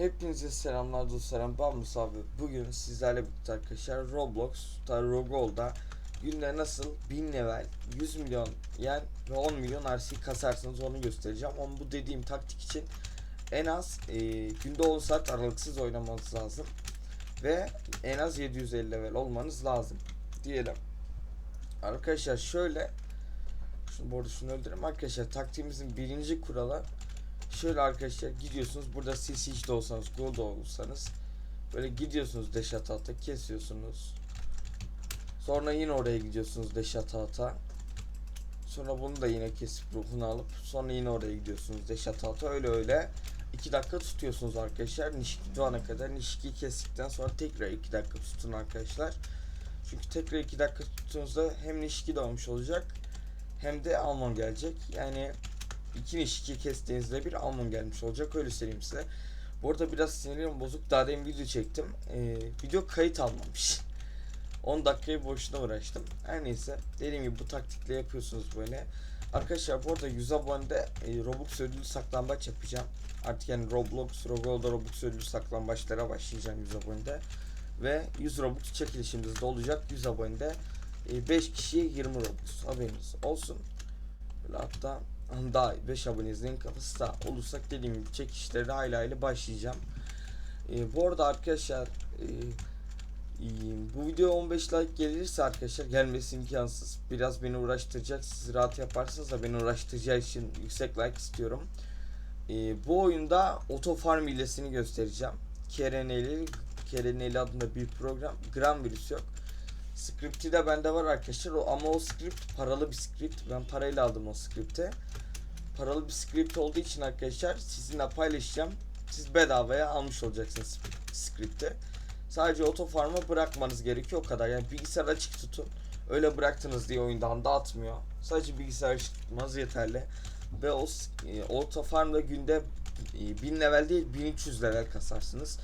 Hepinize selamlar dostlarım ben Musa abi. Bugün sizlerle birlikte arkadaşlar Roblox'ta Rogol'da günde nasıl 1000 level 100 milyon yen ve 10 milyon RC kasarsınız onu göstereceğim. Ama bu dediğim taktik için en az e, günde 10 saat aralıksız oynamanız lazım. Ve en az 750 level olmanız lazım diyelim. Arkadaşlar şöyle şunu bu şunu öldüreyim. Arkadaşlar taktiğimizin birinci kuralı Şöyle arkadaşlar gidiyorsunuz burada CC'de olsanız Gold olsanız böyle gidiyorsunuz deş ata ata kesiyorsunuz. Sonra yine oraya gidiyorsunuz deş ata ata. Sonra bunu da yine kesip ruhunu alıp sonra yine oraya gidiyorsunuz deş ata ata öyle öyle 2 dakika tutuyorsunuz arkadaşlar. Nişiki doğana kadar Nishiki'yi kestikten sonra tekrar 2 dakika tutun arkadaşlar. Çünkü tekrar 2 dakika tuttuğunuzda hem Nishiki doğmuş olacak hem de Almon gelecek. Yani iki nişiki kestiğinizde bir almon gelmiş olacak öyle söyleyeyim size. Bu arada biraz sinirim bozuk. Daha demin video çektim. Ee, video kayıt almamış. 10 dakikayı boşuna uğraştım. Her neyse. Dediğim gibi bu taktikle yapıyorsunuz böyle. Arkadaşlar bu arada 100 abonede e, Roblox ödülü saklambaç yapacağım. Artık yani Roblox, Rogo'da Roblox ödülü saklambaçlara başlayacağım 100 abonede. Ve 100 Robux çekilişimiz de olacak 100 abonede. E, 5 kişiye 20 Robux haberiniz olsun. Böyle hatta daha 5 abonenizin kafası da olursak dediğim gibi çekişlere hayli hayli başlayacağım. Ee, bu arada arkadaşlar e, e, bu video 15 like gelirse arkadaşlar gelmesi imkansız. Biraz beni uğraştıracak. Siz rahat yaparsanız da beni uğraştıracağı için yüksek like istiyorum. Ee, bu oyunda Auto Farm hilesini göstereceğim. KRNL KRNL adında bir program. Gram virüs yok. Script'i de bende var arkadaşlar. O, ama o script paralı bir script. Ben parayla aldım o script'i. Paralı bir script olduğu için arkadaşlar sizinle paylaşacağım. Siz bedavaya almış olacaksınız script'i. Sadece auto farm'a bırakmanız gerekiyor o kadar. Yani bilgisayar açık tutun. Öyle bıraktınız diye oyundan dağıtmıyor. Sadece bilgisayar açık tutmanız yeterli. Ve o e, auto farm'da günde e, 1000 level değil 1300 level kasarsınız.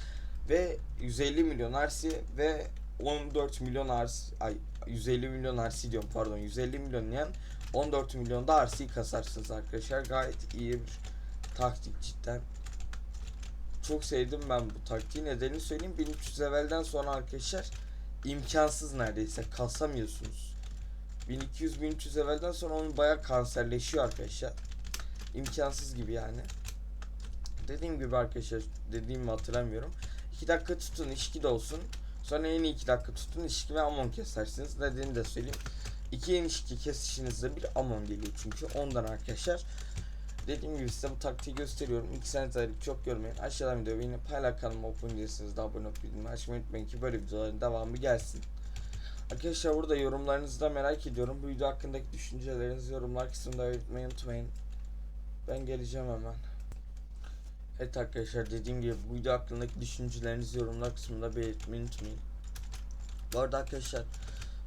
Ve 150 milyon RC ve 14 milyon RC ay 150 milyon RC diyorum pardon 150 milyon yen 14 milyon da RC kasarsınız arkadaşlar. Gayet iyi bir taktik cidden. Çok sevdim ben bu taktiği. Nedenini söyleyeyim. 1300 levelden sonra arkadaşlar imkansız neredeyse. Kasamıyorsunuz. 1200-1300 levelden sonra onun bayağı kanserleşiyor arkadaşlar. İmkansız gibi yani. Dediğim gibi arkadaşlar dediğimi hatırlamıyorum. 2 dakika tutun işki de olsun. Sonra yeni 2 dakika tutun ilişki ve amon kesersiniz. Nedenini de söyleyeyim. İki ilişki kesişinizde bir amon geliyor çünkü ondan arkadaşlar. Dediğim gibi size bu taktiği gösteriyorum. İki sene çok görmeyin. Aşağıdan videoyu yine paylaş kanalıma abone değilseniz de abone olup bildirimleri açmayı unutmayın ki böyle videoların devamı gelsin. Arkadaşlar burada yorumlarınızı da merak ediyorum. Bu video hakkındaki düşüncelerinizi yorumlar kısmında belirtmeyi unutmayın. Ben geleceğim hemen. Evet arkadaşlar dediğim gibi bu video hakkındaki düşüncelerinizi yorumlar kısmında belirtmeyi unutmayın. Bu arada arkadaşlar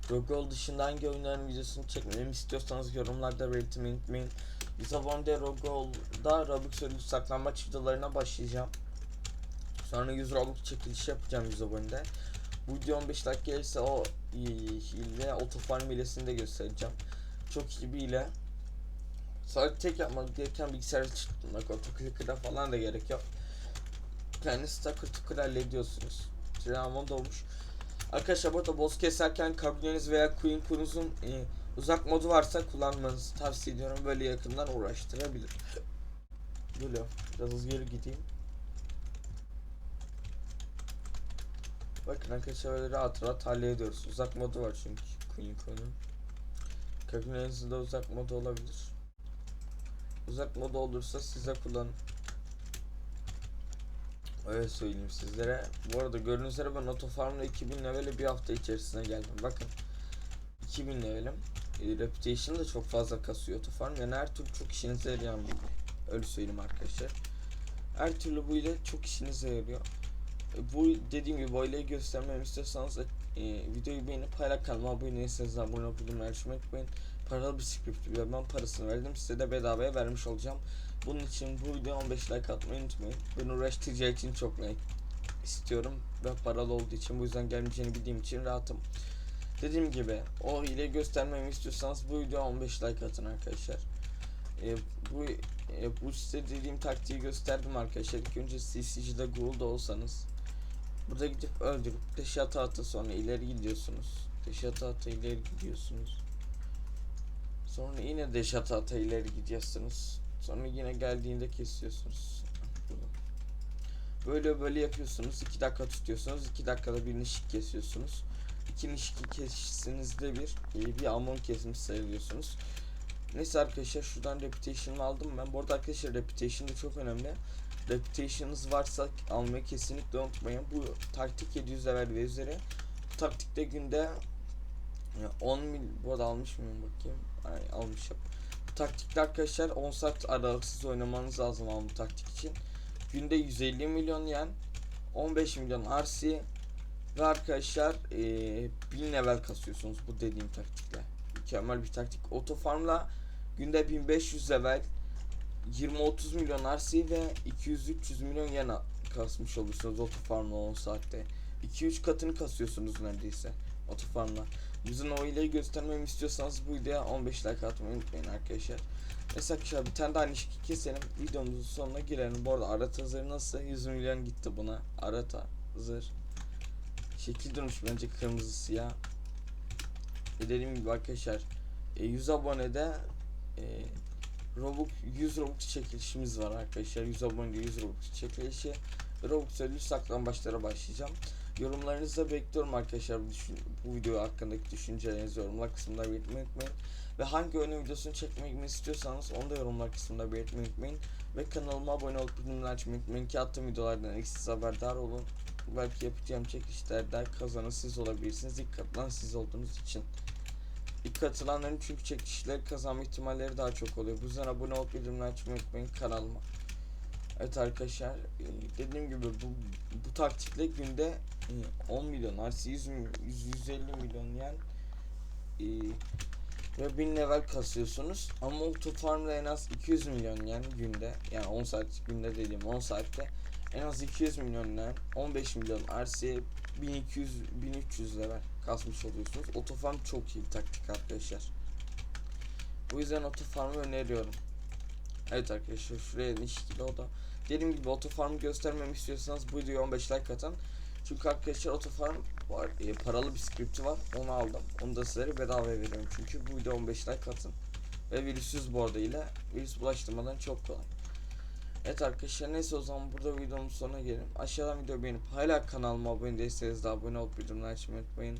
Rogol dışında hangi oyunların videosunu çekmemi istiyorsanız yorumlarda belirtmeyi unutmayın. Biz abonede Rogol'da Robux ödülü saklanmaç videolarına başlayacağım. Sonra 100 Robux çekiliş yapacağım 100 abonede. Bu video 15 dakika gelirse o hile otofarm hilesini de göstereceğim. Çok iyi bir hile. Sadece tek yapmak gereken bilgisayar çıktırmak, otoclicker'a falan da gerek yok. Kendisi takır tıkır hallediyorsunuz. Travma dolmuş. Arkadaşlar burada boss keserken kabineniz veya Queen Kunuz'un e, uzak modu varsa kullanmanızı tavsiye ediyorum. Böyle yakından uğraştırabilir. Böyle biraz hızlı geri gideyim. Bakın arkadaşlar böyle rahat rahat hallediyoruz. Uzak modu var çünkü Queen Kunuz'un. Kabinenizde uzak modu olabilir. Uzak modu olursa size kullanın. Öyle söyleyeyim sizlere. Bu arada gördüğünüz üzere ben Otofarm'da 2000 level'e bir hafta içerisinde geldim. Bakın. 2000 level'im. E, Reputation da çok fazla kasıyor Otofarm. Yani her türlü çok işinize yarayan bir Öyle söyleyeyim arkadaşlar. Her türlü bu ile çok işinize yarıyor. E, bu dediğim gibi bu ileyi göstermemi istiyorsanız e, videoyu beğenip paylaş kanalıma abone değilseniz abone olup bildirimleri açmayı unutmayın paralı bir script ve ben parasını verdim size de bedavaya vermiş olacağım. Bunun için bu video 15 like atmayı unutmayın. Beni uğraştıracağı için çok like istiyorum ve paralı olduğu için bu yüzden gelmeyeceğini bildiğim için rahatım. Dediğim gibi o ile göstermemi istiyorsanız bu video 15 like atın arkadaşlar. e, bu e, bu size dediğim taktiği gösterdim arkadaşlar. İlk önce CCG'de Google'da olsanız burada gidip öldürüp taşı ata sonra ileri gidiyorsunuz. Taşı ata ileri gidiyorsunuz. Sonra yine deş ata ata ileri gidiyorsunuz. Sonra yine geldiğinde kesiyorsunuz. Böyle böyle yapıyorsunuz. 2 dakika tutuyorsunuz. 2 dakikada bir nişik kesiyorsunuz. 2 nişiki kesinizde bir e, bir amon kesmiş sayılıyorsunuz. Neyse arkadaşlar şuradan reputation'ı aldım ben. Bu arada arkadaşlar reputation da çok önemli. Reputation'ınız varsa almayı kesinlikle unutmayın. Bu taktik 700 level ve üzeri. Bu taktikte günde ya 10 mil bu arada almış mıyım bakayım. Ay, almışım. Taktikte arkadaşlar 10 saat aralıksız oynamanız lazım ama bu taktik için. Günde 150 milyon yen, 15 milyon RC ve arkadaşlar eee 1000 level kasıyorsunuz bu dediğim taktikle. Mükemmel bir taktik. Auto farmla günde 1500 level 20-30 milyon RC ve 200-300 milyon yen kasmış olursunuz auto farmla 10 saatte. 2-3 katını kasıyorsunuz neredeyse auto farmla. Bizim o ileri göstermemi istiyorsanız bu videoya 15 like atmayı unutmayın arkadaşlar. Mesela arkadaşlar bir tane daha nişki keselim. Videomuzun sonuna girelim. Bu arada Arata zırh nasıl? 100 milyon gitti buna. Arata zırh. Şekil durmuş bence kırmızı siyah. E dediğim gibi arkadaşlar e, 100 abonede e, Robux 100 Robux çekilişimiz var arkadaşlar. 100 abonede 100 Robux çekilişi. Robux ödül saklambaçlara başlayacağım. Yorumlarınızı da bekliyorum arkadaşlar bu, video hakkındaki düşüncelerinizi yorumlar kısmında belirtmeyi unutmayın. Ve hangi oyunun videosunu çekmek istiyorsanız onu da yorumlar kısmında belirtmeyi unutmayın. Ve kanalıma abone olup bildirimleri açmayı unutmayın ki attığım videolardan eksiksiz haberdar olun. Belki yapacağım çekilişlerde kazanan siz olabilirsiniz. İlk katılan siz olduğunuz için. İlk katılanların çünkü çekilişleri kazanma ihtimalleri daha çok oluyor. Bu yüzden abone olup bildirimleri açmayı unutmayın kanalıma. Evet arkadaşlar e, dediğim gibi bu, bu taktikle günde e, 10 milyon RC 100, 100 150 milyon yen e, ve 1000 level kasıyorsunuz ama auto farmda en az 200 milyon yen günde yani 10 saat günde dediğim 10 saatte en az 200 milyon yen 15 milyon RC 1200 1300 level kasmış oluyorsunuz. Auto farm çok iyi bir taktik arkadaşlar. Bu yüzden auto farmı öneriyorum. Evet arkadaşlar şuraya ilişkili o da. Dediğim gibi otofarmı göstermemi istiyorsanız bu videoya 15 like atın. Çünkü arkadaşlar otofarm var. E, paralı bir skripti var. Onu aldım. Onu da sizlere bedava veriyorum. Çünkü bu video 15 like atın. Ve virüsüz bu ile virüs bulaştırmadan çok kolay. Evet arkadaşlar neyse o zaman burada videomun sonuna gelelim. Aşağıdan video beğenip hala kanalıma abone değilseniz de abone olup bildirimleri açmayı unutmayın.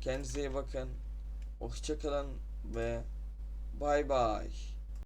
Kendinize iyi bakın. Hoşçakalın ve bay bay.